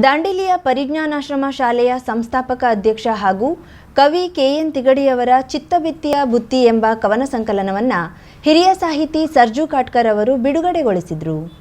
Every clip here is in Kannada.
ದಾಂಡೇಲಿಯ ಪರಿಜ್ಞಾನಾಶ್ರಮ ಶಾಲೆಯ ಸಂಸ್ಥಾಪಕ ಅಧ್ಯಕ್ಷ ಹಾಗೂ ಕವಿ ಕೆಎನ್ ತಿಗಡಿಯವರ ಚಿತ್ತಬಿತ್ತಿಯ ಬುತ್ತಿ ಎಂಬ ಕವನ ಸಂಕಲನವನ್ನು ಹಿರಿಯ ಸಾಹಿತಿ ಸರ್ಜು ಕಾಟ್ಕರ್ ಅವರು ಬಿಡುಗಡೆಗೊಳಿಸಿದರು.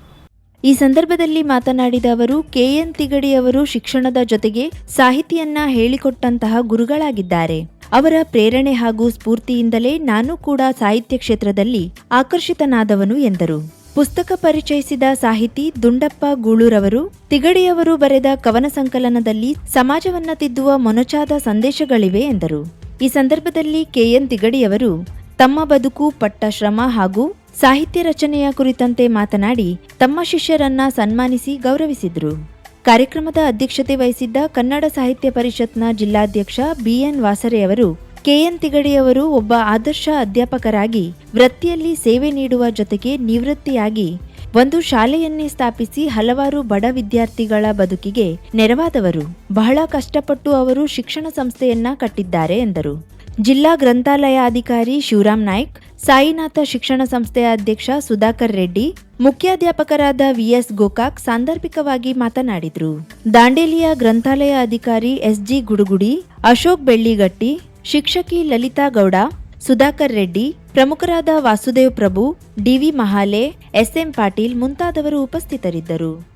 ಈ ಸಂದರ್ಭದಲ್ಲಿ ಮಾತನಾಡಿದ ಅವರು ಕೆಎನ್ ತಿಗಡಿಯವರು ಶಿಕ್ಷಣದ ಜೊತೆಗೆ ಸಾಹಿತಿಯನ್ನ ಹೇಳಿಕೊಟ್ಟಂತಹ ಗುರುಗಳಾಗಿದ್ದಾರೆ. ಅವರ ಪ್ರೇರಣೆ ಹಾಗೂ ಸ್ಫೂರ್ತಿಯಿಂದಲೇ ನಾನು ಕೂಡ ಸಾಹಿತ್ಯ ಕ್ಷೇತ್ರದಲ್ಲಿ ಆಕರ್ಷಿತನಾದವನು ಎಂದರು. ಪುಸ್ತಕ ಪರಿಚಯಿಸಿದ ಸಾಹಿತಿ ದುಂಡಪ್ಪ ಗೂಳೂರವರು, ತಿಗಡಿಯವರು ಬರೆದ ಕವನ ಸಂಕಲನದಲ್ಲಿ ಸಮಾಜವನ್ನ ತಿದ್ದುವ ಮೊನಚಾದ ಸಂದೇಶಗಳಿವೆ ಎಂದರು. ಈ ಸಂದರ್ಭದಲ್ಲಿ ಕೆಎನ್ ತಿಗಡಿಯವರು, ತಮ್ಮ ಬದುಕು, ಪಟ್ಟ ಶ್ರಮ ಹಾಗೂ ಸಾಹಿತ್ಯ ರಚನೆಯ ಕುರಿತಂತೆ ಮಾತನಾಡಿ ತಮ್ಮ ಶಿಷ್ಯರನ್ನ ಸನ್ಮಾನಿಸಿ ಗೌರವಿಸಿದರು. ಕಾರ್ಯಕ್ರಮದ ಅಧ್ಯಕ್ಷತೆ ವಹಿಸಿದ್ದ ಕನ್ನಡ ಸಾಹಿತ್ಯ ಪರಿಷತ್ನ ಜಿಲ್ಲಾಧ್ಯಕ್ಷ ಬಿಎನ್ ವಾಸರೆಯವರು ಕೆಎನ್ ತಿಗಡಿಯವರು ಒಬ್ಬ ಆದರ್ಶ ಅಧ್ಯಾಪಕರಾಗಿ ವೃತ್ತಿಯಲ್ಲಿ ಸೇವೆ ನೀಡುವ ಜೊತೆಗೆ ನಿವೃತ್ತಿಯಾಗಿ ಒಂದು ಶಾಲೆಯನ್ನೇ ಸ್ಥಾಪಿಸಿ ಹಲವಾರು ಬಡ ವಿದ್ಯಾರ್ಥಿಗಳ ಬದುಕಿಗೆ ನೆರವಾದವರು. ಬಹಳ ಕಷ್ಟಪಟ್ಟು ಅವರು ಶಿಕ್ಷಣ ಸಂಸ್ಥೆಯನ್ನ ಕಟ್ಟಿದ್ದಾರೆ ಎಂದರು. ಜಿಲ್ಲಾ ಗ್ರಂಥಾಲಯ ಅಧಿಕಾರಿ ಶಿವರಾಮ್ ನಾಯ್ಕ್, ಸಾಯಿನಾಥ ಶಿಕ್ಷಣ ಸಂಸ್ಥೆಯ ಅಧ್ಯಕ್ಷ ಸುಧಾಕರ್ ರೆಡ್ಡಿ, ಮುಖ್ಯಾಧ್ಯಾಪಕರಾದ ವಿಎಸ್ ಗೋಕಾಕ್ ಸಾಂದರ್ಭಿಕವಾಗಿ ಮಾತನಾಡಿದರು. ದಾಂಡೇಲಿಯ ಗ್ರಂಥಾಲಯ ಅಧಿಕಾರಿ ಎಸ್ಜಿ ಗುಡುಗುಡಿ, ಅಶೋಕ್ ಬೆಳ್ಳಿಗಟ್ಟಿ ಶಿಕ್ಷಕಿ ಲಲಿತಾ ಗೌಡ, ಸುಧಾಕರ್ ರೆಡ್ಡಿ, ಪ್ರಮುಖರಾದ Vasudev Prabhu D V Mahale, S M Patil ಮುಂತಾದವರು ಉಪಸ್ಥಿತರಿದ್ದರು.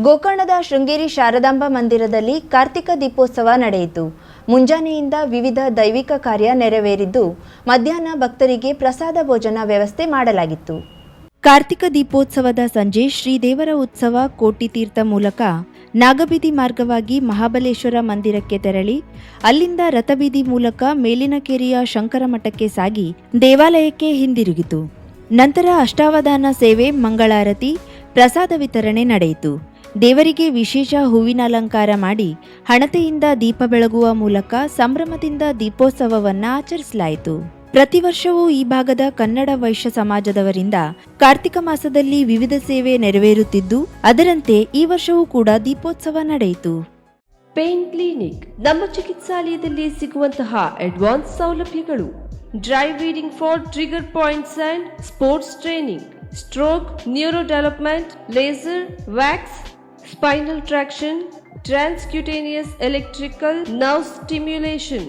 ಗೋಕರ್ಣದ ಶೃಂಗೇರಿ ಶಾರದಾಂಬಾ ಮಂದಿರದಲ್ಲಿ ಕಾರ್ತಿಕ ದೀಪೋತ್ಸವ ನಡೆಯಿತು. ಮುಂಜಾನೆಯಿಂದ ವಿವಿಧ ದೈವಿಕ ಕಾರ್ಯ ನೆರವೇರಿದ್ದು, ಮಧ್ಯಾಹ್ನ ಭಕ್ತರಿಗೆ ಪ್ರಸಾದ ಭೋಜನ ವ್ಯವಸ್ಥೆ ಮಾಡಲಾಗಿತ್ತು. ಕಾರ್ತಿಕ ದೀಪೋತ್ಸವದ ಸಂಜೆ ಶ್ರೀದೇವರ ಉತ್ಸವ ಕೋಟಿ ತೀರ್ಥ ಮೂಲಕ ನಾಗಬೀದಿ ಮಾರ್ಗವಾಗಿ ಮಹಾಬಲೇಶ್ವರ ಮಂದಿರಕ್ಕೆ ತೆರಳಿ, ಅಲ್ಲಿಂದ ರಥಬೀದಿ ಮೂಲಕ ಮೇಲಿನಕೆರೆಯ ಶಂಕರ ಮಠಕ್ಕೆ ಸಾಗಿ ದೇವಾಲಯಕ್ಕೆ ಹಿಂದಿರುಗಿತು. ನಂತರ ಅಷ್ಟಾವಧಾನ ಸೇವೆ, ಮಂಗಳಾರತಿ, ಪ್ರಸಾದ ವಿತರಣೆ ನಡೆಯಿತು. ದೇವರಿಗೆ ವಿಶೇಷ ಹೂವಿನ ಅಲಂಕಾರ ಮಾಡಿ ಹಣತೆಯಿಂದ ದೀಪ ಬೆಳಗುವ ಮೂಲಕ ಸಂಭ್ರಮದಿಂದ ದೀಪೋತ್ಸವವನ್ನು ಆಚರಿಸಲಾಯಿತು. ಪ್ರತಿ ವರ್ಷವೂ ಈ ಭಾಗದ ಕನ್ನಡ ವೈಶ್ಯ ಸಮಾಜದವರಿಂದ ಕಾರ್ತಿಕ ಮಾಸದಲ್ಲಿ ವಿವಿಧ ಸೇವೆ ನೆರವೇರುತ್ತಿದ್ದು, ಅದರಂತೆ ಈ ವರ್ಷವೂ ಕೂಡ ದೀಪೋತ್ಸವ ನಡೆಯಿತು. ಪೇನ್ ಕ್ಲಿನಿಕ್, ನಮ್ಮ ಚಿಕಿತ್ಸಾಲಯದಲ್ಲಿ ಸಿಗುವಂತಹ ಅಡ್ವಾನ್ಸ್ ಸೌಲಭ್ಯಗಳು. Dry needling for trigger points and sports training. Stroke neuro development laser, wax, spinal traction, transcutaneous electrical nerve stimulation.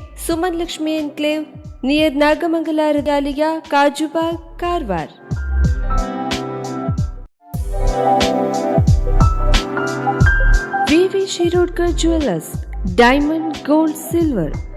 Suman Lakshmi enclave near Nagamangala ಹೃದಾಲಿಯ Kajubag Karwar. V V Shirodkar jewellers diamond gold silver